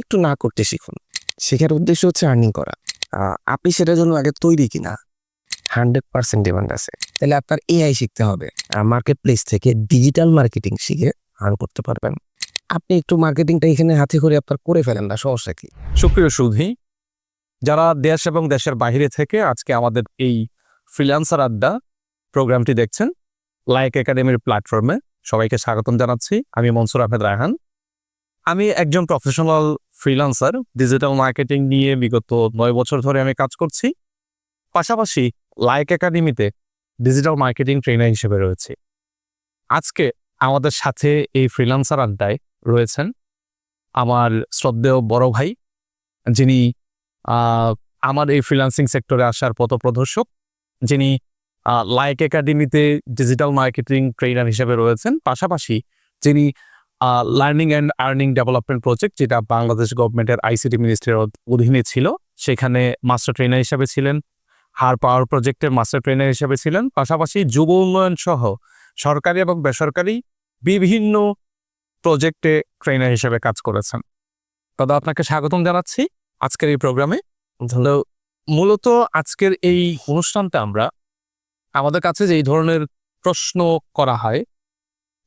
একটু না করতে শিখুন। শেখার উদ্দেশ্য হচ্ছে আর্নিং করা। আপনি সেটার জন্য আগে তৈরি কিনা? হান্ড্রেড পার্সেন্ট ডিমান্ড আছে। তাহলে আপনার এআই শিখতে হবে। মার্কেট প্লেস থেকে ডিজিটাল মার্কেটিং শিখে আর্ন করতে পারবেন। আপনি একটু মার্কেটিংটা এখানে হাতে করে আপনার করে ফেলেন না, সমস্যা কি? সুপ্রিয় সুধি, যারা দেশ এবং দেশের বাইরে থেকে আজকে আমাদের এই ফ্রিল্যান্সার আড্ডা প্রোগ্রামটি দেখছেন লাইক একাডেমির প্ল্যাটফর্মে সবাইকে স্বাগতম জানাচ্ছি। আমি মনসুর আহমেদ রায়হান। আমি একজন প্রফেশনাল ফ্রিল্যান্সার ডিজিটাল মার্কেটিং নিয়ে বিগত নয় বছর ধরে আমি কাজ করছি। পাশাপাশি লাইক একাডেমিতে ডিজিটাল মার্কেটিং ট্রেনার হিসেবে রয়েছে। আজকে আমাদের সাথে এই ফ্রিল্যান্সার আড্ডায় রয়েছেন আমার শ্রদ্ধেয় বড় ভাই, যিনি আমার এই ফ্রিল্যান্সিং সেক্টরে আসার পথপ্রদর্শক। যিনি লাইক একাডেমিতে ডিজিটাল মার্কেটিং ট্রেনার হিসেবে রয়েছেন। পাশাপাশি যিনি learning and earning development project যেটা বাংলাদেশ গভর্নমেন্টের আইসিটি মিনিস্ট্রির অধীনে ছিল, সেখানে মাস্টার ট্রেনার হিসাবে ছিলেন। হার পাওয়ার প্রজেক্টের মাস্টার ট্রেনার হিসাবে ছিলেন। পাশাপাশি যুব উন্নয়ন সহ সরকারি এবং বেসরকারি বিভিন্ন প্রজেক্টে ট্রেনার হিসেবে কাজ করেছেন। দাদা, আপনাকে স্বাগতম জানাচ্ছি আজকের এই প্রোগ্রামে তো মূলত আজকের এই অনুষ্ঠানটা আমরা আমাদের কাছে যে এই ধরনের প্রশ্ন করা হয়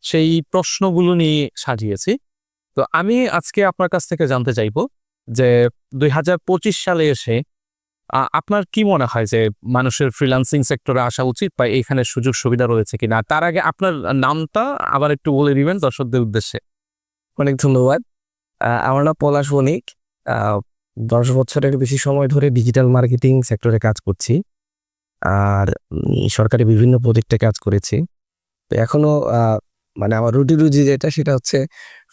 সেই প্রশ্নগুলো নিয়ে সাজিয়েছি। তো আমি আজকে আপনার কাছ থেকে জানতে চাইব যে দুই হাজার পঁচিশ সালে এসে আপনার কি মনে হয় যে মানুষের ফ্রিল্যান্সিং সেক্টরে আসা উচিত বা এইখানে সুযোগ সুবিধা রয়েছে কিনা? তার আগে আপনার নামটা আবার একটু বলে দিবেন দর্শকদের উদ্দেশ্যে। অনেক ধন্যবাদ। আমার নাম পলাশ বণিক। দশ বছরের বেশি সময় ধরে ডিজিটাল মার্কেটিং সেক্টরে কাজ করছি। আর সরকারি বিভিন্ন প্রজেক্টে কাজ করেছি। তো এখনও আহ, মানে আমার রুটি রুজি যেটা সেটা হচ্ছে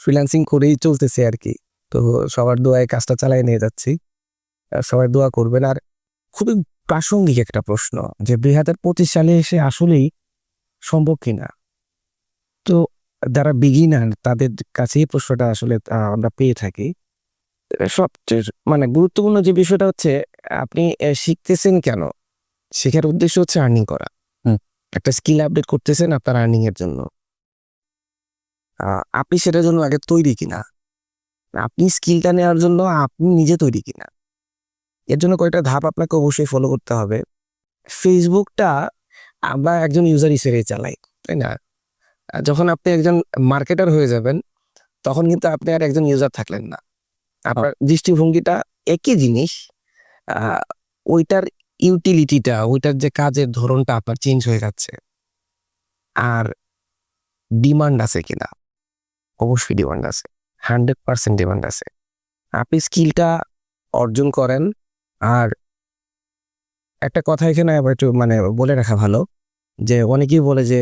ফ্রিল্যান্সিং করেই চলতেছে আর কি তো সবার দোয়ায় কাজটা চালিয়ে নিয়ে যাচ্ছি। সবাই দোয়া করবেন। আর খুবই প্রাসঙ্গিক একটা প্রশ্ন যে দুই হাজার পঁচিশ সালে এসে আসলেই সম্ভব কিনা? তো যারা বিগিনার তাদের কাছে এই প্রশ্নটা আসলে আমরা পেয়ে থাকি। সবচেয়ে মানে গুরুত্বপূর্ণ যে বিষয়টা হচ্ছে আপনি শিখতেছেন কেন? শেখার উদ্দেশ্য হচ্ছে আর্নিং করা। হুম। একটা স্কিল আপডেট করতেছেন আপনার আর্নিং এর জন্য। আপনি সেটার জন্য আগে তৈরি কিনা? আপনি স্কিলটা নেওয়ার জন্য আপনি নিজে তৈরি কিনা? এর জন্য কয়েকটা ধাপ আপনাকে অবশ্যই ফলো করতে হবে। ফেসবুকটা আমরা একজন ইউজার হিসেবে চালাই তাই না? যখন আপনি একজন মার্কেটার হয়ে যাবেন তখন কিন্তু আপনি আর একজন ইউজার থাকলেন না। আপনার দৃষ্টিভঙ্গিটা একই জিনিস আহ, ওইটার ইউটিলিটিটা ওইটার যে কাজের ধরনটা আপনার চেঞ্জ হয়ে যাচ্ছে। আর ডিমান্ড আছে কিনা? অবশ্যই ডিমান্ড আছে। হান্ড্রেড পার্সেন্ট ডিমান্ড আছে। আপনি স্কিলটা অর্জন করেন। আর একটা কথা এখানে আবার একটু মানে বলে রাখা ভালো, যে অনেকেই বলে যে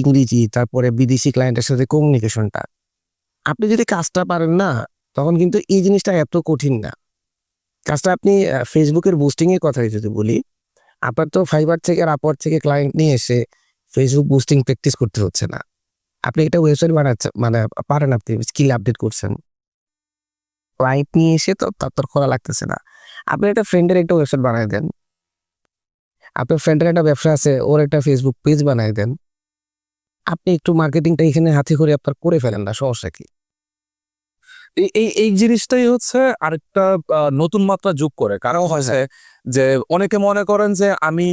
ইংরেজি, তারপরে বিদেশি ক্লায়েন্টের সাথে কমিউনিকেশনটা আপনি যদি কাজটা পারেন না, তখন কিন্তু এই জিনিসটা এত কঠিন না। কাজটা আপনি ফেসবুকের বুস্টিং এর কথাই যদি বলি, আপনার তো ফাইবার থেকে আর আপওয়ার্ড থেকে ক্লায়েন্ট নিয়ে এসে ফেসবুক বুস্টিং প্র্যাকটিস করতে হচ্ছে না। আপনি এটা ওয়েবসাইট বানাচ্ছেন মানে পারেন আপনি স্কিল আপডেট করছেন। ক্লায়েন্ট নিয়ে এসে তো তার খোলা লাগতেছে না। আপনি একটা ফ্রেন্ডের একটা ওয়েবসাইট বানাই দেন। আপনার ফ্রেন্ডের একটা ব্যবসা আছে, ওর একটা ফেসবুক পেজ বানাই দেন। আপনি একটু মার্কেটিংটা এখানে হাতে করে আপনার করে ফেলেন না, সমস্যা কি? এই এই জিনিসটাই হচ্ছে আরেকটা নতুন মাত্রা যোগ করে। কারণ হয়েছে যে অনেকে মনে করেন যে আমি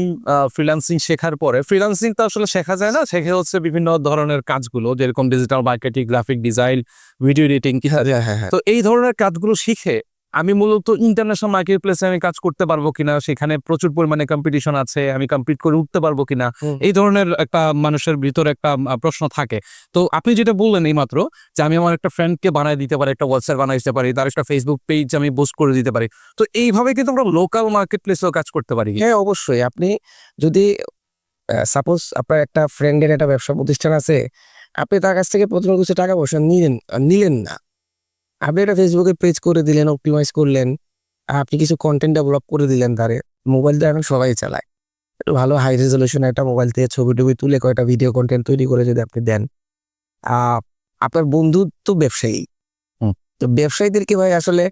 ফ্রিল্যান্সিং শেখার পরে ফ্রিল্যান্সিং তো আসলে শেখা যায় না শেখে হচ্ছে বিভিন্ন ধরনের কাজগুলো যেরকম digital marketing graphic design video editing হ্যাঁ হ্যাঁ হ্যাঁ। তো এই ধরনের কাজগুলো শিখে আমি মূলত ইন্টারন্যাশনাল মার্কেট প্লেসে আমি কাজ করতে পারব কিনা সেখানে প্রচুর পরিমাণে কম্পিটিশন আছে আমি কমপ্লিট করে উঠতে পারব কিনা এই ধরনের একটা মানুষের ভিতরে একটা প্রশ্ন থাকে। তো আপনি যেটা বললেন এই মাত্র যে আমি আমার একটা ফ্রেন্ডকে বানাই দিতে পারি একটা হোয়াটসঅ্যাপ বানাই দিতে পারি তার একটা ফেসবুক পেজ আমি বুস্ট করে দিতে পারি। তো এইভাবে কিন্তু আমরা লোকাল মার্কেট প্লেসেও কাজ করতে পারি? হ্যাঁ অবশ্যই। আপনি যদি সাপোজ আপনার একটা ফ্রেন্ডের একটা ব্যবসা প্রতিষ্ঠান আছে আপনি তার কাছ থেকে প্রথমে কিছু টাকা পয়সা নিলেন নিলেন না। আপনি একটা ফেসবুকে পেজ করে দিলেন অপটিমাইজ করলেন আপনি কিছু কন্টেন্ট ডেভেলপ করে দিলেন তারে মোবাইল তো এখন সবাই চালায়। ভালো হাই রেজলিউশন একটা মোবাইল থেকে ছবি টবি তুলে কয়েকটা ভিডিও কন্টেন্ট তৈরি করে যদি আপনি দেন আপনার বন্ধু তো ব্যবসায়ী। তো ব্যবসায়ীদেরকে ভাই আসলে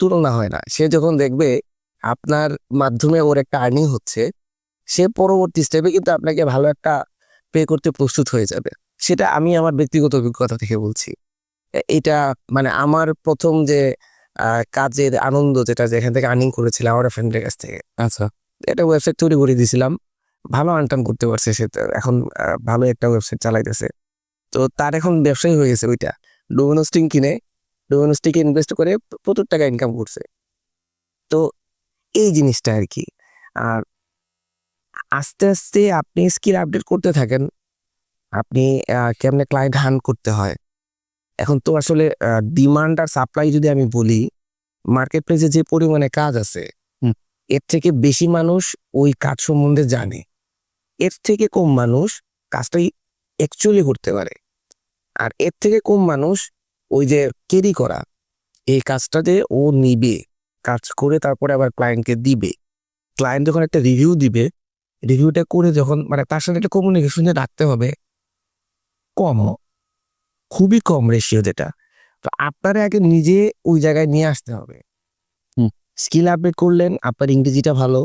তুলনা হয় না। সে যখন দেখবে আপনার মাধ্যমে ওর একটা আর্নিং হচ্ছে সে পরবর্তী স্টেপে কিন্তু আপনাকে ভালো একটা পে করতে প্রস্তুত হয়ে যাবে। সেটা আমি আমার ব্যক্তিগত অভিজ্ঞতা থেকে বলছি। এটা মানে আমার প্রথম যে কাজের আনন্দ যেটা যেখান থেকে আর্নিং করেছিলাম আমার ফ্রেন্ডের কাছ থেকে। আচ্ছা। এটা ওয়েবসাইট তৈরি করে দিয়েছিলাম। ভালো আনটার্ন করতে পারছে সে এখন ভালো একটা ওয়েবসাইট চালাইতেছে। তো তার এখন ব্যবসায়ী হয়ে গেছে ওইটা। ডোমিনোস্টিং কিনে ডোমিনোস্টিকে ইনভেস্ট করে প্রচুর টাকা ইনকাম করছে। তো এই জিনিসটা আর কি। আর আস্তে আস্তে আপনি স্কিল আপডেট করতে থাকেন। আপনি আহ, কেমনে ক্লায়েন্ট হান করতে হয়। এখন তো আসলে ডিমান্ড আর সাপ্লাই যদি আমি বলি মার্কেট প্লেসে যে পরিমাণে কাজ আছে। এর থেকে বেশি মানুষ ওই কাজ সম্বন্ধে জানে। এর থেকে কম মানুষ কাজটাই অ্যাকচুয়ালি করতে পারে। আর এর থেকে কম মানুষ ওই যে ক্যারি করা এই কাজটা যে ও নিবে কাজ করে তারপরে আবার ক্লায়েন্টকে দিবে। ক্লায়েন্ট যখন একটা রিভিউ দিবে রিভিউটা করে যখন মানে তার সাথে একটা কমিউনিকেশন রাখতে হবে কম খুবই কম রেশিও যেটা। তো আপনারা আগে নিজে ওই জায়গায় নিয়ে আসতে হবে। হুম। স্কিল আপডেট করলেন আপনার ইংরেজিটা ভালো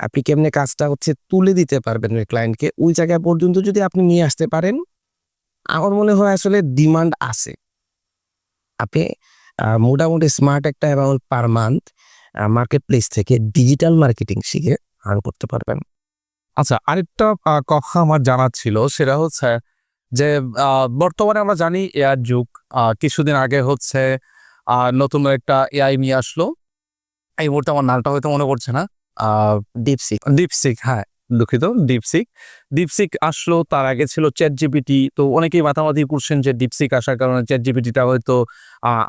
আপনি কেমনে কাজটা হচ্ছে তুলে দিতে পারবেন ওই ক্লায়েন্টকে ওই জায়গা পর্যন্ত যদি আপনি নিয়ে আসতে পারেন আমার মনে হয় আসলে ডিমান্ড আছে। আপনি মোটামুটি স্মার্ট একটা amount per month market place থেকে ডিজিটাল মার্কেটিং শিখে আর্ন করতে পারবেন। আচ্ছা আরেকটা কথা আমার জানার ছিল সেটা হচ্ছে যে বর্তমানে আমরা জানি এআর যুগ। কিছুদিন আগে হচ্ছে নতুন একটা এআই নিয়ে আসলো। এই মুহূর্তে আমার নামটা হয়তো মনে পড়ছে না। ডিপসিক ডিপসিক হ্যাঁ দুঃখিত ডিপসিক ডিপসিক আসলো তার আগে ছিল চ্যাট জিপিটি তো অনেকেই মাতামাতি করছেন যে ডিপসিক আসার কারণে চ্যাট জিপিটিটা হয়তো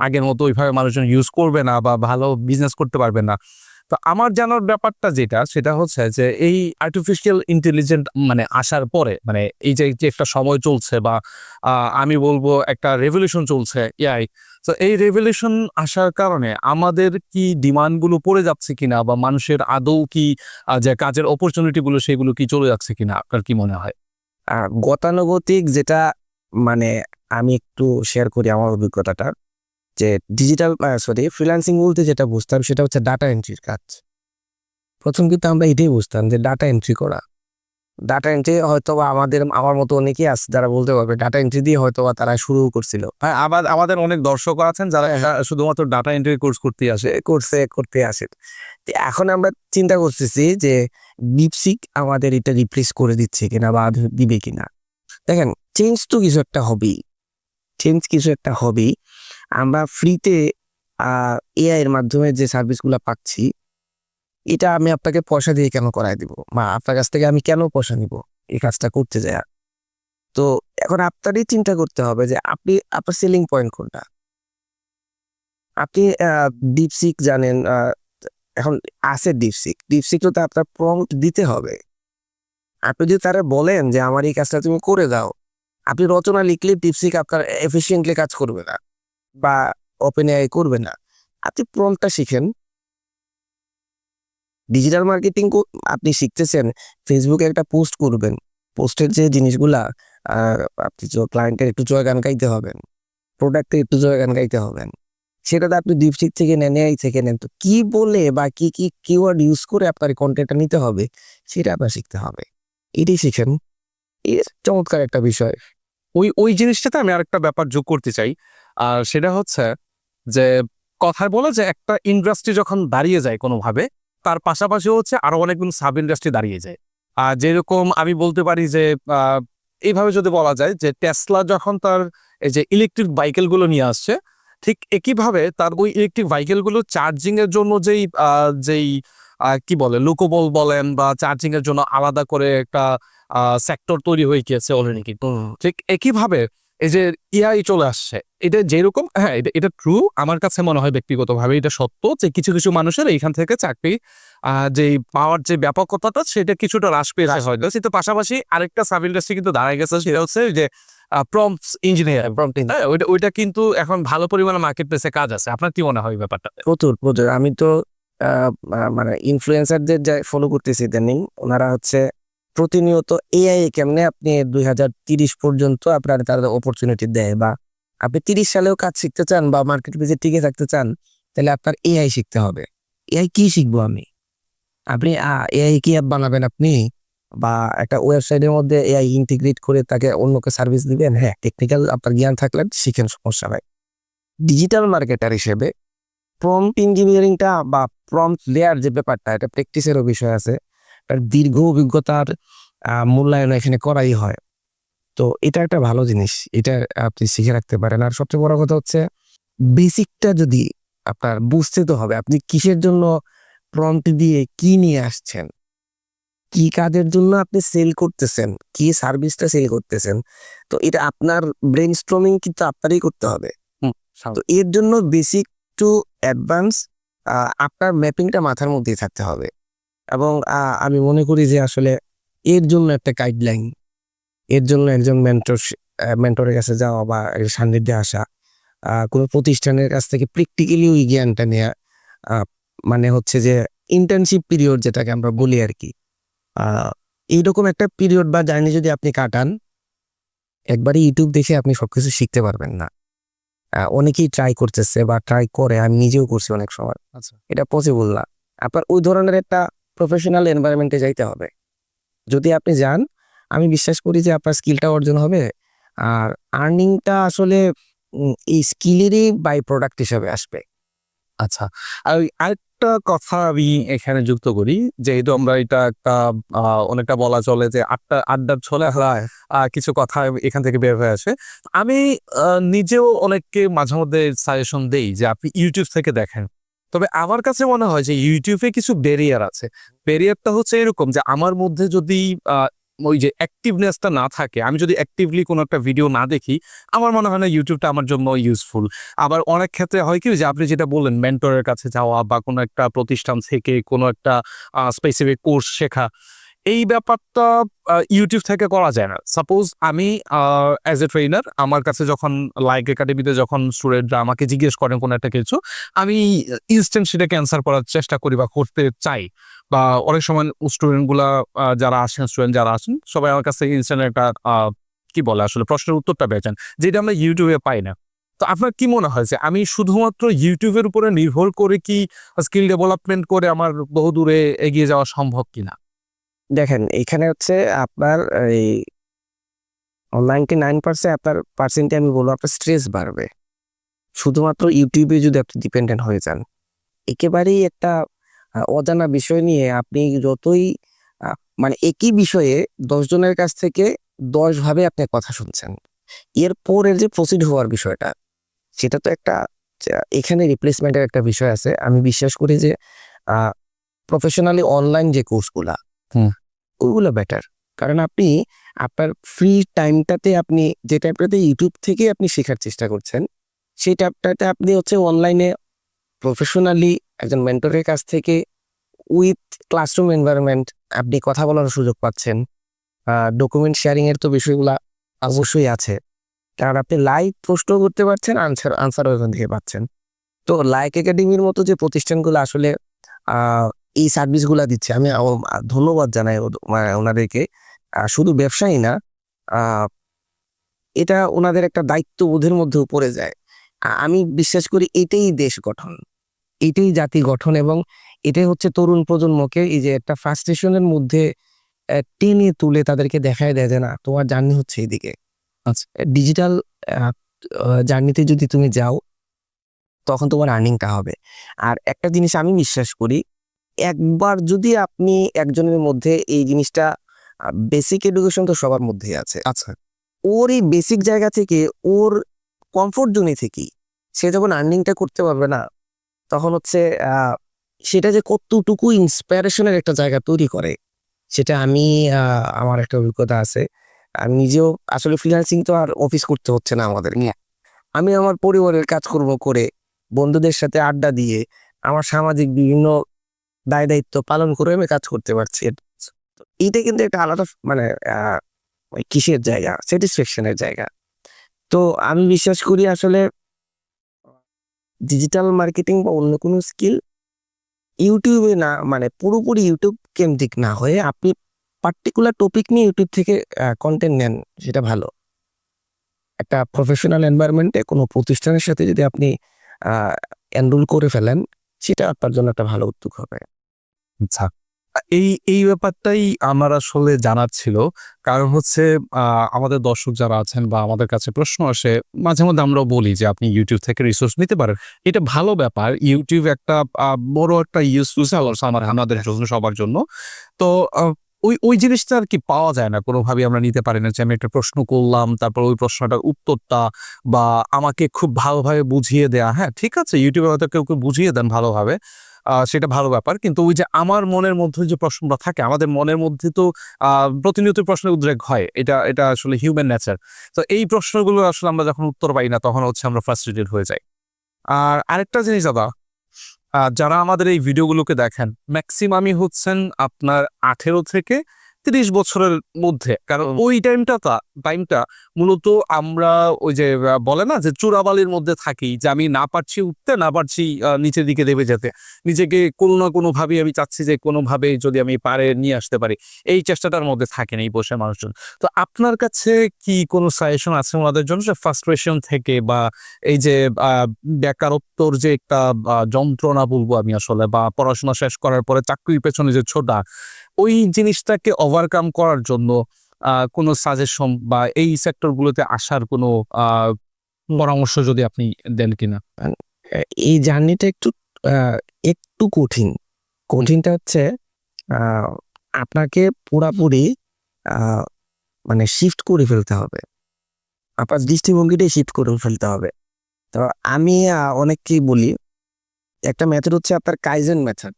আগের মতো ওইভাবে মানুষজন ইউজ করবে না বা ভালো বিজনেস করতে পারবে না। তো আমার জানার ব্যাপারটা যেটা, সেটা হচ্ছে যে এই আর্টিফিশিয়াল ইন্টেলিজেন্ট মানে আসার পরে মানে এই যে একটা সময় চলছে বা আমি বলব একটা রেভলিউশন চলছে এআই তো এই রেভলিউশন আসার কারণে আমাদের কি ডিমান্ডগুলো পড়ে যাচ্ছে কিনা বা মানুষের আদৌ কি যে কাজের অপরচুনিটিগুলো সেগুলো কি চলে যাচ্ছে কিনা, আপনার কি মনে হয়? গতানুগতিক যেটা মানে আমি একটু শেয়ার করি আমার অভিজ্ঞতাটা। যে ডিজিটাল সরি ফ্রিল্যান্সিং বলতে যেটা বুঝতাম সেটা হচ্ছে ডাটা এন্ট্রির কাজ। প্রথম কিন্তু আমরা এটাই বুঝতাম যে ডাটা এন্ট্রি করা। ডাটা এন্ট্রি হয়তো বা আমাদের আমার মতো অনেকেই আছে যারা বলতে পারবে ডাটা এন্ট্রি দিয়ে হয়তো বা তারা শুরু করছিল। হ্যাঁ আবার আমাদের অনেক দর্শক আছেন যারা এটা শুধুমাত্র ডাটা এন্ট্রি কোর্স করতে আসে। করছে করতে আসে। এখন আমরা চিন্তা করতেছি যে ডিপসিক আমাদের এটা রিপ্লেস করে দিচ্ছে কিনা বা দিবে কিনা। দেখেন চেঞ্জ তো কিছু একটা হবেই। চেঞ্জ কিছু একটা হবেই। আমরা ফ্রিতে এআই এর মাধ্যমে যে সার্ভিসগুলো পাচ্ছি, এটা আমি আপনাকে পয়সা দিয়ে কেন করাই দিব? বা আপনার কাছ থেকে আমি কেন পয়সা নিব? এই কাজটা করতে যায়। তো এখন আপনারই চিন্তা করতে হবে যে আপনি, আপনার সেলিং পয়েন্ট কোনটা? আপনি ডিপসিক জানেন এখন আছে ডিপসিক ডিপসিক তো আপনার প্রম্পট দিতে হবে। আপনি যদি তারা বলেন যে আমার এই কাজটা তুমি করে দাও, আপনি রচনা লিখলে ডিপসিক আপনার এফিসিয়েন্টলি কাজ করবে না। বা ওপেন এআই করবে না। আপনি প্রম্পটটা শিখেন। ডিজিটাল মার্কেটিং আপনি শিখতেছেন ফেসবুকে একটা পোস্ট করবেন। পোস্টের যে জিনিসগুলা আপনি ক্লায়েন্টের একটু জয় গান গাইতে হবেন প্রোডাক্টের একটু জয় গান গাইতে হবেন। সেটাতে আপনি ডিপসিক থেকে নেন এআই থেকে নেন। তো কি বলে বা কি কি কিওয়ার্ড ইউজ করে আপনার কন্টেন্টটা নিতে হবে, সেটা আপনার শিখতে হবে। এটাই শিখেন। এর চমৎকার একটা বিষয়। ওই ওই জিনিসটাতে আমি আরেকটা ব্যাপার যোগ করতে চাই। আর সেটা হচ্ছে যে কথায় বলে যে একটা ইন্ডাস্ট্রি যখন দাঁড়িয়ে যায় কোনোভাবে তার পাশাপাশি হচ্ছে আরও অনেকগুলো সাব ইন্ডাস্ট্রি দাঁড়িয়ে যায়। আর যেরকম আমি বলতে পারি যে এইভাবে যদি বলা যায় যে টেসলা যখন তার এই যে ইলেকট্রিক বাইকেলগুলো নিয়ে আসছে ঠিক একইভাবে তার ওই ইলেকট্রিক বাইকেলগুলো চার্জিং এর জন্য যেই যেই কি বলে লোকোবল বলেন বা চার্জিং এর জন্য আলাদা করে একটা সেক্টর তৈরি হয়ে গিয়েছে অলরেডি কিন্তু। ঠিক একইভাবে এই যে এআই চলে আসছে এটা যেরকম হ্যাঁ এটা এটা ট্রু আমার কাছে মনে হয় ব্যক্তিগতভাবে এটা সত্য যে কিছু কিছু মানুষের এইখান থেকে চাকরি যে পাওয়ার যে ব্যাপকতাটা সেটা কিছুটা হ্রাস পেয়েছে হয়তো। কিন্তু পাশাপাশি আরেকটা সাব ইন্ডাস্ট্রি কিন্তু দাঁড়ায় গেছে সেটা হচ্ছে যে প্রম্পস ইঞ্জিনিয়ার হ্যাঁ ওইটা ওইটা কিন্তু এখন ভালো পরিমাণে মার্কেট প্লেসে কাজ আছে। আপনার কি মনে হয় ব্যাপারটা প্রচুর প্রচুর। আমি তো মানে ইনফ্লুয়েন্সারদের যা ফলো করতেছি ইদানিং ওনারা হচ্ছে প্রতিনিয়ত এআই কেমনে আপনি দুই হাজার তিরিশ পর্যন্ত আপনার তাদের অপরচুনিটি দেয় বা আপনি তিরিশ সালেও কাজ শিখতে চান বা মার্কেট পেজে টিকে থাকতে চান, তাহলে আপনার এআই শিখতে হবে। এআই কি শিখব আমি? আপনি এআই কি অ্যাপ বানাবেন আপনি? বা একটা ওয়েবসাইটের মধ্যে এআই ইন্টিগ্রেট করে তাকে অন্যকে সার্ভিস দিবেন? হ্যাঁ টেকনিক্যাল আপনার জ্ঞান থাকলে শিখেন, সমস্যা নাই। ডিজিটাল মার্কেটার হিসেবে প্রম্পট ইঞ্জিনিয়ারিংটা বা প্রম্পট লেয়ার যে ব্যাপারটা, এটা প্র্যাকটিসেরও বিষয় আছে। দীর্ঘ অভিজ্ঞতার আহ, মূল্যায়ন এখানে করাই হয়। তো এটা একটা ভালো জিনিস এটা আপনি শিখে রাখতে পারেন। আর সবচেয়ে বড় কথা হচ্ছে বেসিকটা যদি আপনার বুঝতে তো হবে আপনি কিসের জন্য প্রম্পট দিয়ে কি নিয়ে আসছেন? কি কাজের জন্য আপনি সেল করতেছেন? কি সার্ভিসটা সেল করতেছেন? তো এটা আপনার ব্রেন স্ট্রমিং কিন্তু আপনারই করতে হবে। তো এর জন্য বেসিক টু অ্যাডভান্স আপনার ম্যাপিংটা মাথার মধ্যেই থাকতে হবে। এবং আমি মনে করি যে আসলে এর জন্য একটা গাইডলাইন এর জন্য একজন মেন্টর মেন্টরের কাছে যাওয়া বা সান্নিধ্যে আসা কোনো প্রতিষ্ঠানের কাছ থেকে প্র্যাকটিক্যালি ওই জ্ঞানটা নেওয়া মানে হচ্ছে যে ইন্টার্নশিপ পিরিয়ড যেটাকে আমরা বলি আর কি। এইরকম একটা পিরিয়ড বা জার্নি যদি আপনি কাটান একবারই ইউটিউব দেখে আপনি সবকিছু শিখতে পারবেন না। অনেকেই ট্রাই করতেছে বা ট্রাই করে আমি নিজেও করছি অনেক সময়। আচ্ছা। এটা পসিবল না। আপনার ওই ধরনের একটা প্রফেশনাল এনভায়রনমেন্টে যাইতে হবে। যদি আপনি যান আমি বিশ্বাস করি যে আপনার স্কিলটা অর্জন হবে। আর আর্নিংটা আসলে এই স্কিলেরই বাই প্রোডাক্ট হিসাবে আসবে। আচ্ছা আর ওই আরেকটা কথা আমি এখানে যুক্ত করি যেহেতু আমরা এটা একটা অনেকটা বলা চলে যে আড্ডা আড্ডার ছলে হয় কিছু কথা এখান থেকে বের হয়ে আসে। আমি নিজেও অনেককে মাঝে মধ্যে সাজেশন দেই যে আপনি ইউটিউব থেকে দেখেন। তবে আমার কাছে মনে হয় যে ইউটিউবে কিছু ব্যারিয়ার আছে। ব্যারিয়ারটা হচ্ছে এরকম যে আমার মধ্যে যদি ওই যে অ্যাক্টিভনেসটা না থাকে, আমি যদি অ্যাক্টিভলি কোনো একটা ভিডিও না দেখি, আমার মনে হয় না ইউটিউবটা আমার জন্য ইউজফুল আবার অনেক ক্ষেত্রে হয় কি যে আপনি যেটা বললেন মেন্টরের কাছে যাওয়া বা কোনো একটা প্রতিষ্ঠান থেকে কোনো একটা স্পেসিফিক কোর্স শেখা এই ব্যাপারটা ইউটিউব থেকে করা যায় না। সাপোজ আমি অ্যাজ এ ট্রেনার আমার কাছে যখন লাইক একাডেমিতে যখন স্টুডেন্টরা আমাকে জিজ্ঞেস করেন কোনো একটা কিছু, আমি ইনস্ট্যান্ট সেটাকে অ্যান্সার করার চেষ্টা করি বা করতে চাই। বা অনেক সময় স্টুডেন্টগুলা যারা আসেন স্টুডেন্ট যারা আসেন সবাই আমার কাছে ইনস্ট্যান্ট একটা কি বলে আসলে, প্রশ্নের উত্তরটা পেয়েছেন যেটা আমরা ইউটিউবে পাই না। তো আপনার কি মনে হয় যে আমি শুধুমাত্র ইউটিউবের উপরে নির্ভর করে কি স্কিল ডেভেলপমেন্ট করে আমার বহু দূরে এগিয়ে যাওয়া সম্ভব কিনা? দেখেন, এখানে হচ্ছে আপনার এই নাইনটি নাইন পার্সেন্ট আপনার পার্সেন্টে আমি বলব আপনার স্ট্রেস বাড়বে। শুধুমাত্র ইউটিউবে যদি আপনি ডিপেন্ডেন্ট হয়ে যান, একেবারেই একটা অজানা বিষয় নিয়ে আপনি যতই মানে একই বিষয়ে দশজনের কাছ থেকে দশ ভাবে আপনি কথা শুনছেন এরপরের যে প্রসিড হওয়ার বিষয়টা, সেটা তো একটা এখানে রিপ্লেসমেন্টের একটা বিষয় আছে। আমি বিশ্বাস করি যে প্রফেশনালি অনলাইন যে কোর্সগুলা হুম। ওইগুলো বেটার কারণ আপনি, আপনার ফ্রি টাইমটাতে আপনি, যে টাইপটাতে ইউটিউব থেকে আপনি শেখার চেষ্টা করছেন, সেই টাইপটাতে আপনি হচ্ছে অনলাইনে প্রফেশনালি একজন মেন্টরের কাছ থেকে উইথ ক্লাসরুম এনভায়রনমেন্ট আপনি কথা বলার সুযোগ পাচ্ছেন। ডকুমেন্ট শেয়ারিং এর তো বিষয়গুলা অবশ্যই আছে। কারণ আপনি লাইভ প্রশ্ন করতে পারছেন আনসার আনসার ওখান থেকে পাচ্ছেন। তো লাইক একাডেমির মতো যে প্রতিষ্ঠানগুলো আসলে এই সার্ভিসগুলো দিচ্ছে। আমি ধন্যবাদ জানাই ওনাদেরকে। শুধু ব্যবসায়ী না এটা ওনাদের একটা দায়িত্ববোধের মধ্যে পড়ে যায়। আমি বিশ্বাস করি এটাই দেশ গঠন। এটাই জাতি গঠন এবং এটাই হচ্ছে তরুণ প্রজন্মকে এই যে একটা ফ্রাস্ট্রেশনের মধ্যে টেনে তুলে তাদেরকে দেখায় দেয় যে না তোমার জার্নি হচ্ছে এইদিকে। আচ্ছা। ডিজিটাল জার্নিতে যদি তুমি যাও তখন তোমার আর্নিংটা হবে। আর একটা জিনিস আমি বিশ্বাস করি একবার যদি আপনি একজনের মধ্যে এই জিনিসটা বেসিক এডুকেশন তো সবার মধ্যেই আছে। আচ্ছা। ওর এই বেসিক জায়গা থেকে ওর কমফোর্ট জোনে থেকেই সে যখন আর্নিংটা করতে পারবে না তখন হচ্ছে সেটা যে কতটুকু ইন্সপিরেশনের একটা জায়গা তৈরি করে সেটা আমি আমার একটা অভিজ্ঞতা আছে। আমি নিজেও আসলে ফ্রিল্যান্সিং তো আর অফিস করতে হচ্ছে না আমাদের। আমি আমার পরিবারের কাজকর্ম করে বন্ধুদের সাথে আড্ডা দিয়ে আমার সামাজিক বিভিন্ন দায় দায়িত্ব পালন করে আমি কাজ করতে পারছি। তো এইটা কিন্তু একটা আলাদা মানে কিসের জায়গা? স্যাটিসফ্যাকশনের জায়গা। তো আমি বিশ্বাস করি আসলে ডিজিটাল মার্কেটিং বা অন্য কোনো স্কিল ইউটিউবে না মানে পুরোপুরি ইউটিউব কেন্দ্রিক না হয়ে আপনি পার্টিকুলার টপিক নিয়ে ইউটিউব থেকে কন্টেন্ট নেন, সেটা ভালো। একটা প্রফেশনাল এনভায়রনমেন্টে কোনো প্রতিষ্ঠানের সাথে যদি আপনি এনরোল করে ফেলেন, সেটা আপনার জন্য একটা ভালো উদ্যোগ হবে। আচ্ছা এই এই ব্যাপারটাই আমার আসলে জানার ছিল। কারণ হচ্ছে আমাদের দর্শক যারা আছেন বা আমাদের কাছে প্রশ্ন আসে, মাঝে মধ্যে আমরাও বলি যে, আপনি ইউটিউব থেকে রিসোর্স নিতে পারেন। এটা ভালো ব্যাপার। ইউটিউব একটা বড় একটা ইউজ ইউজফুল আমার, আমাদের সবার জন্য। তো ওই ওই জিনিসটা আর কি পাওয়া যায় না। কোনোভাবে আমরা নিতে পারি না যে, আমি একটা প্রশ্ন করলাম, তারপর ওই প্রশ্নটার উত্তরটা বা আমাকে খুব ভালোভাবে বুঝিয়ে দেয়া। হ্যাঁ ঠিক আছে ইউটিউবে হয়তো কেউ কেউ বুঝিয়ে দেন ভালোভাবে। সেটা ভালো ব্যাপার। কিন্তু ওই যে আমার মনের মধ্যে যে প্রশ্নটা থাকে আমাদের মনের মধ্যে তো প্রতিনিয়ত প্রশ্নের উদ্রেক হয়। এটা এটা আসলে হিউম্যান নেচার তো এই প্রশ্নগুলো আসলে আমরা যখন উত্তর পাই না তখন হচ্ছে আমরা ফ্রাস্ট্রেটেড হয়ে যাই। আর আরেকটা জিনিস দাদা যারা আমাদের এই ভিডিওগুলোকে দেখেন ম্যাক্সিমামই হচ্ছেন আপনার আঠেরো থেকে তিরিশ বছরের মধ্যে। কারণ ওই টাইমটা টাইমটা মূলত আমরা ওই যে বলে না যে চোরাবালির মধ্যে থাকি যে আমি না পারছি উঠতে, না পারছি নিচের দিকে দেবে যেতে। নিজেকে কোনো না কোনো ভাবে আমি চাচ্ছি যে কোনোভাবে যদি আমি পারে নিয়ে আসতে পারি, এই চেষ্টাটার মধ্যে থাকেন এই বসে মানুষজন। তো আপনার কাছে কি কোনো সাজেশন আছে ওনাদের জন্য ফার্স্ট্রেশন থেকে বা এই যে বেকারত্বর যে একটা যন্ত্রণা বলব আমি আসলে বা পড়াশোনা শেষ করার পরে চাকরির পেছনে যে ছোটা, ওই জিনিসটাকে ওভারকাম করার জন্য কোনো সাজেশন বা এই সেক্টরগুলোতে আসার কোনো পরামর্শ যদি আপনি দেন কিনা? এই জার্নিটা একটু একটু কঠিন। কঠিনটা হচ্ছে আপনাকে পুরাপুরি মানে শিফট করে ফেলতে হবে। আপনার দৃষ্টিভঙ্গিটাই শিফট করে ফেলতে হবে। তো আমি অনেককেই বলি, একটা মেথড হচ্ছে আপনার কাইজেন মেথড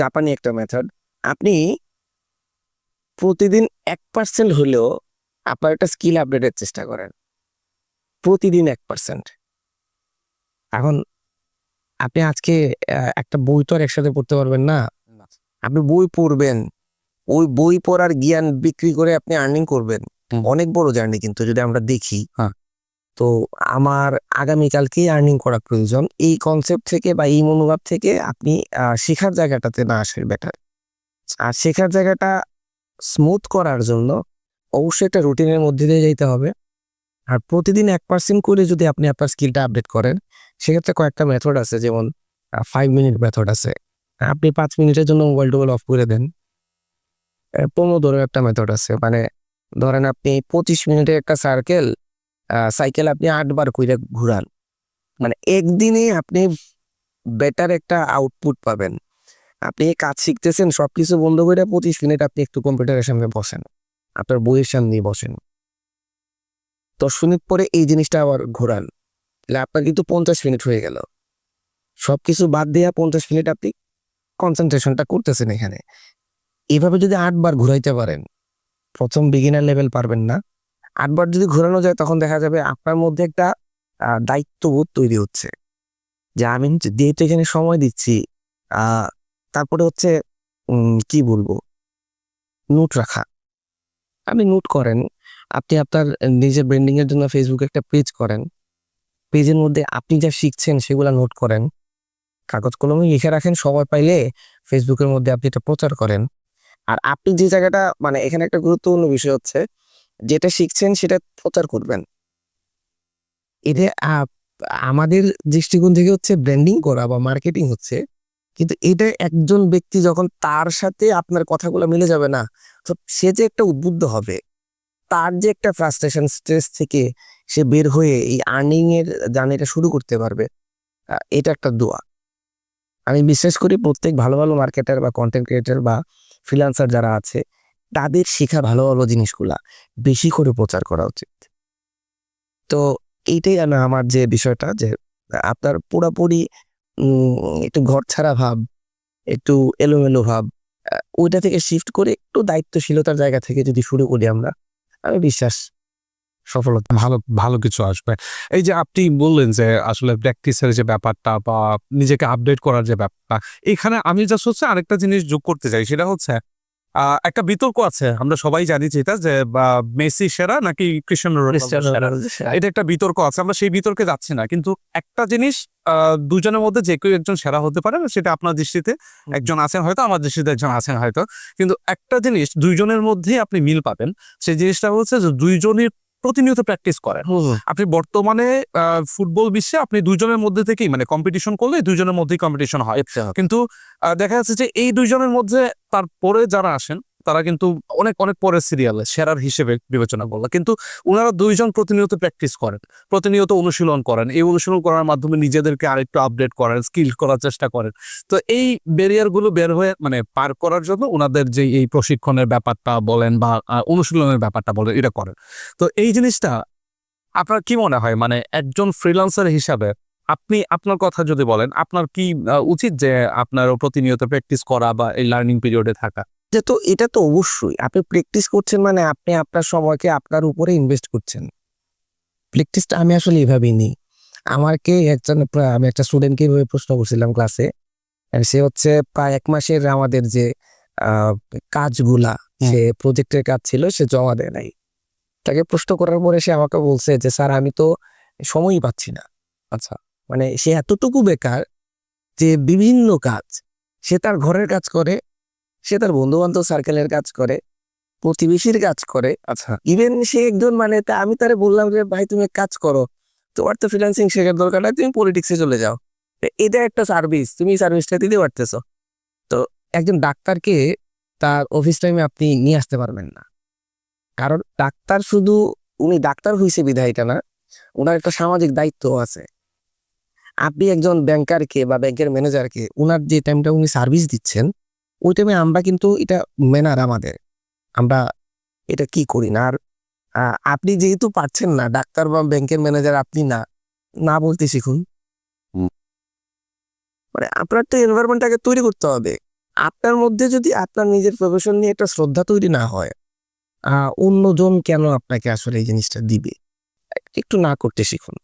জাপানি একটা মেথড আপনি প্রতিদিন এক পার্সেন্ট হলেও আপনার একটা স্কিল আপডেটের চেষ্টা করেন। প্রতিদিন এক পার্সেন্ট এখন আপনি আজকে একটা বই তো আর একসাথে পড়তে পারবেন না। আপনি বই পড়বেন। ওই বই পড়ার জ্ঞান বিক্রি করে আপনি আর্নিং করবেন। অনেক বড় জার্নি কিন্তু যদি আমরা দেখি। হ্যাঁ। তো আমার আগামীকালকেই আর্নিং করা প্রয়োজন। এই কনসেপ্ট থেকে বা এই মনোভাব থেকে আপনি শেখার জায়গাটাতে না আসেন বেটার আর শেখার জায়গাটা স্মুথ করার জন্য অবশ্যই একটা রুটিনের মধ্যে দিয়ে যেতে হবে। আর প্রতিদিন এক পার্সেন্ট করে যদি আপনি আপনার স্কিলটা আপডেট করেন, সেক্ষেত্রে কয়েকটা মেথড আছে, যেমন ফাইভ মিনিট মেথড আছে। আপনি পাঁচ মিনিটের জন্য মোবাইল টোবাইল অফ করে দেন। পনেরো একটা মেথড আছে। মানে ধরেন আপনি পঁচিশ মিনিটে একটা সার্কেল সাইকেল আপনি আটবার করে ঘুরান। মানে একদিনে আপনি বেটার একটা আউটপুট পাবেন। আপনি কাজ শিখতেছেন, সবকিছু বন্ধ করে পঁচিশ মিনিট আপনি একটু কম্পিউটারের সামনে বসেন। আপনার বইয়ের সামনে বসেন। দশ মিনিট পরে এই জিনিসটা আবার ঘোরান। তাহলে আপনার কিন্তু পঞ্চাশ মিনিট হয়ে গেল। সবকিছু বাদ দিয়ে পঞ্চাশ মিনিট আপনি কনসেন্ট্রেশনটা করতেছেন এখানে। এভাবে যদি আটবার ঘুরাইতে পারেন, প্রথম বিগিনার লেভেল পারবেন না। আটবার যদি ঘোরানো যায়, তখন দেখা যাবে আপনার মধ্যে একটা দায়িত্ববোধ তৈরি হচ্ছে। যে আমি যেহেতু এখানে সময় দিচ্ছি তারপরে হচ্ছে কি বলব? নোট রাখা। আপনি নোট করেন, আপনি আপনার নিজের ব্র্যান্ডিং এর জন্য ফেসবুকে একটা পেজ করেন। পেজের মধ্যে আপনি যা শিখছেন সেগুলা নোট করেন। কাগজ কলমে লিখে রাখেন, সময় পাইলে ফেসবুকের মধ্যে আপনি এটা প্রচার করেন। আর আপনি যে জায়গাটা মানে এখানে একটা গুরুত্বপূর্ণ বিষয় হচ্ছে, যেটা শিখছেন সেটা প্রচার করবেন। এতে আমাদের দৃষ্টিকোণ থেকে হচ্ছে ব্র্যান্ডিং করা বা মার্কেটিং হচ্ছে কিন্তু এটা একজন ব্যক্তি যখন তার সাথে আপনার কথাগুলো মিলে যাবে না, তো সে যে একটা উদ্বুদ্ধ হবে, তার যে একটা ফ্রাস্ট্রেশন স্ট্রেস থেকে সে বের হয়ে এই আর্নিং এর জার্নিটা শুরু করতে পারবে এটা একটা দোয়া। আমি বিশ্বাস করি প্রত্যেক ভালো ভালো মার্কেটার বা কন্টেন্ট ক্রিয়েটার বা ফ্রিল্যান্সার যারা আছে, তাদের শেখা ভালো ভালো জিনিসগুলা বেশি করে প্রচার করা উচিত। তো এইটাই আমার যে বিষয়টা যে, আপনার পুরাপুরি একটু ঘর ছাড়া ভাব, একটু এলোমেলো ভাব ওইটা থেকে শিফট করে একটু দায়িত্বশীলতার জায়গা থেকে যদি শুরু করি আমরা, আমি বিশ্বাস সফলতা ভালো ভালো কিছু আসবে। এই যে আপনি বললেন যে আসলে প্র্যাকটিসের যে ব্যাপারটা বা নিজেকে আপডেট করার যে ব্যাপারটা, এখানে আমি জাস্ট হচ্ছে আরেকটা জিনিস যোগ করতে চাই, সেটা হচ্ছে একটা বিতর্ক আছে। আমরা সবাই জানি যেটা যে মেসি সেরা নাকি কৃষ্ণ এটা একটা বিতর্ক আছে আমরা সেই বিতর্কে যাচ্ছি না। কিন্তু একটা জিনিস আহ, দুজনের মধ্যে যে কেউ একজন সেরা হতে পারে সেটা আপনার দৃষ্টিতে একজন আছেন হয়তো আমার দৃষ্টিতে একজন আছেন হয়তো। কিন্তু একটা জিনিস দুইজনের মধ্যেই আপনি মিল পাবেন। সেই জিনিসটা হচ্ছে যে দুইজনের প্রতিনিয়ত প্র্যাকটিস করেন। আপনি বর্তমানে আহ, ফুটবল বিশ্বে আপনি দুইজনের মধ্যে থেকেই মানে কম্পিটিশন করলে দুইজনের মধ্যেই কম্পিটিশন হয়। কিন্তু আহ, দেখা যাচ্ছে যে এই দুইজনের মধ্যে তারপরে যারা আসেন তারা কিন্তু অনেক অনেক পরের সিরিয়ালে সেরার হিসেবে বিবেচনা করল। কিন্তু ওনারা দুইজন প্রতিনিয়ত প্র্যাকটিস করেন, প্রতিনিয়ত অনুশীলন করেন। এই অনুশীলন করার মাধ্যমে নিজেদেরকে আরেকটু আপডেট করেন স্কিল করার চেষ্টা করেন। তো এই ব্যারিয়ারগুলো বের হয়ে মানে পার করার জন্য ওনাদের যে এই প্রশিক্ষণের ব্যাপারটা বলেন বা অনুশীলনের ব্যাপারটা বলেন, এটা করেন। তো এই জিনিসটা আপনার কি মনে হয়? মানে একজন ফ্রিল্যান্সার হিসাবে আপনি, আপনার কথা যদি বলেন, আপনার কি উচিত যে আপনার প্রতিনিয়ত প্র্যাকটিস করা বা এই লার্নিং পিরিয়ডে থাকা? যে তো এটা তো অবশ্যই। আপনি প্র্যাকটিস করছেন মানে আপনি আপনার সময়কে আপনার উপরে ইনভেস্ট করছেন। প্র্যাকটিসটা আমি আসলে এভাবেই নিই। আমাকে একজন আমি একটা স্টুডেন্টকে এভাবে প্রশ্ন করছিলাম ক্লাসে সে হচ্ছে প্রায় এক মাসের আমাদের যে কাজগুলা সে প্রজেক্টের কাজ ছিল সে জমা দেয় নাই। তাকে প্রশ্ন করার পরে সে আমাকে বলছে যে স্যার আমি তো সময়ই পাচ্ছি না। আচ্ছা মানে সে এতটুকু বেকার যে বিভিন্ন কাজ সে তার ঘরের কাজ করে সে তার বন্ধু বান্ধব সার্কেলের কাজ করে প্রতিবেশীর কাজ করে। আচ্ছা। ইভেন সে একজন মানে তা আমি তারে বললাম যে ভাই তুমি কাজ করো। তোমার তো ফ্রিল্যান্সিং শেখার দরকার নাই তুমি পলিটিক্সে চলে যাও। এটা একটা সার্ভিস তুমি সার্ভিসটা দিতে পারতেছো। তো একজন ডাক্তারকে তার অফিস টাইমে আপনি নিয়ে আসতে পারবেন না। কারণ ডাক্তার শুধু উনি ডাক্তার হয়েছে বিধায়িকা না ওনার একটা সামাজিক দায়িত্ব আছে। আপনি একজন ব্যাংকারকে বা ব্যাংকের ম্যানেজারকে ওনার যে টাইমটা উনি সার্ভিস দিচ্ছেন ওই টাইমে আমরা কিন্তু এটা মেনার আমাদের। আমরা এটা কি করি না? আর আপনি যেহেতু পারছেন না ডাক্তার বা ব্যাংকের ম্যানেজার আপনি না না বলতে শিখুন। মানে আপনার তো এনভায়রনমেন্টটাকে তৈরি করতে হবে। আপনার মধ্যে যদি আপনার নিজের প্রফেশন নিয়ে একটা শ্রদ্ধা তৈরি না হয় অন্যজন কেন আপনাকে আসলে এই জিনিসটা দিবে? একটু না করতে শিখুন।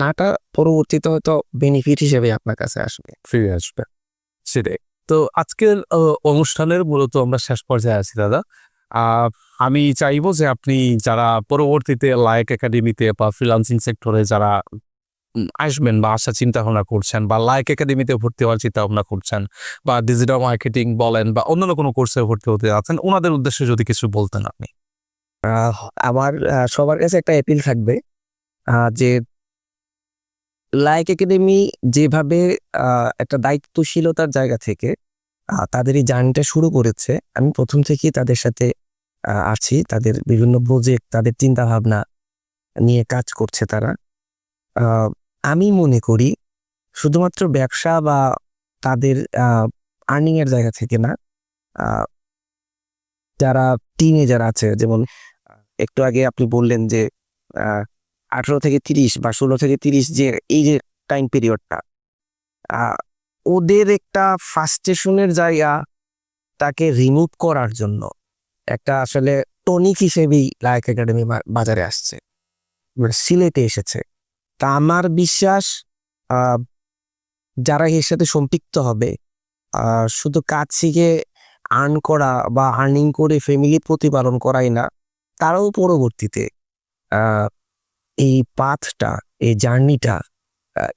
নাটা পরবর্তীতে হয়তো বেনিফিট হিসেবে আপনার কাছে আসবে। ফিরে আসবে। সেটাই। তো আজকের অনুষ্ঠানের মূলত আমরা শেষ পর্যায়ে আছি দাদা। আমি চাইব যে আপনি যারা পরবর্তীতে লায়ক একাডেমিতে বা ফ্রিলান্সিং সেক্টরে যারা আসবেন বা আসার চিন্তা ভাবনা করছেন বা লাইক একাডেমিতে ভর্তি হওয়ার চিন্তা ভাবনা করছেন বা ডিজিটাল মার্কেটিং বলেন বা অন্যান্য কোনো কোর্সে ভর্তি হতে যাচ্ছেন, ওনাদের উদ্দেশ্যে যদি কিছু বলতেন আপনি। আমার সবার কাছে একটা অ্যাপিল থাকবে যে লাইক একাডেমি যেভাবে একটা দায়িত্বশীলতার জায়গা থেকে তাদের এই জার্নিটা শুরু করেছে, আমি প্রথম থেকেই তাদের সাথে আছি, তাদের বিভিন্ন প্রজেক্ট তাদের চিন্তা ভাবনা নিয়ে কাজ করছে তারা। আমি মনে করি শুধুমাত্র ব্যবসা বা তাদের আর্নিং এর জায়গা থেকে না যারা টিনেজার আছে, যেমন, একটু আগে আপনি বললেন যে আঠারো থেকে তিরিশ বা ষোলো থেকে তিরিশ যে, এই যে টাইম পিরিয়ডটা ওদের একটা ফার্স্টেশনের জায়গা তাকে রিমুভ করার জন্য একটা আসলে টনিক হিসেবেই লায়ক একাডেমি বাজারে আসছে মানে সিলেটে এসেছে। তা আমার বিশ্বাস যারা এর সাথে সম্পৃক্ত হবে শুধু কাজ শিখে আর্ন করা বা আর্নিং করে ফ্যামিলি প্রতিপালন করাই না, তারাও পরবর্তীতে এই পাথটা, এই জার্নিটা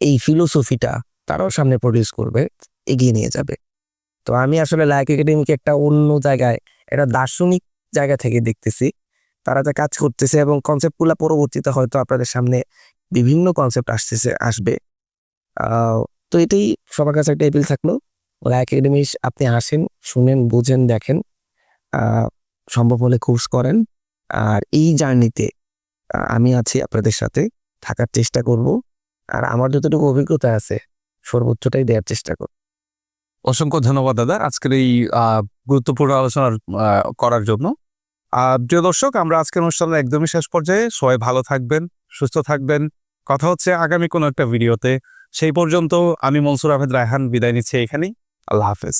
এই ফিলোসফিটা তারাও সামনে প্রডিউস করবে, এগিয়ে নিয়ে যাবে। তো আমি আসলে লাইক একাডেমিকে একটা অন্য জায়গায়, একটা দার্শনিক জায়গা থেকে দেখতেছি। তারা যা কাজ করতেছে এবং কনসেপ্টগুলো পরবর্তীতে হয়তো আপনাদের সামনে বিভিন্ন কনসেপ্ট আসতেছে, আসবে। তো এটাই সবার কাছে একটা এপিল থাকল। লাইক একাডেমি আপনি আসেন, শুনেন, বুঝেন, দেখেন। সম্ভব হলে কোর্স করেন। আর এই জার্নিতে আমি আছি আপনাদের সাথে, থাকার চেষ্টা করব। আর আমার যতটুকু অভিজ্ঞতা আছে, সর্বোচ্চটাই দেওয়ার চেষ্টা করব। অসংখ্য ধন্যবাদ, দাদা, আজকের এই গুরুত্বপূর্ণ আলোচনা করার জন্য। প্রিয় দর্শক, আমরা আজকের অনুষ্ঠানের একদমই শেষ পর্যায়ে সবাই ভালো থাকবেন, সুস্থ থাকবেন। কথা হচ্ছে আগামী কোনো একটা ভিডিওতে। সেই পর্যন্ত আমি মনসুর আহমেদ রায়হান, বিদায় নিচ্ছি এখানেই। আল্লাহ হাফেজ।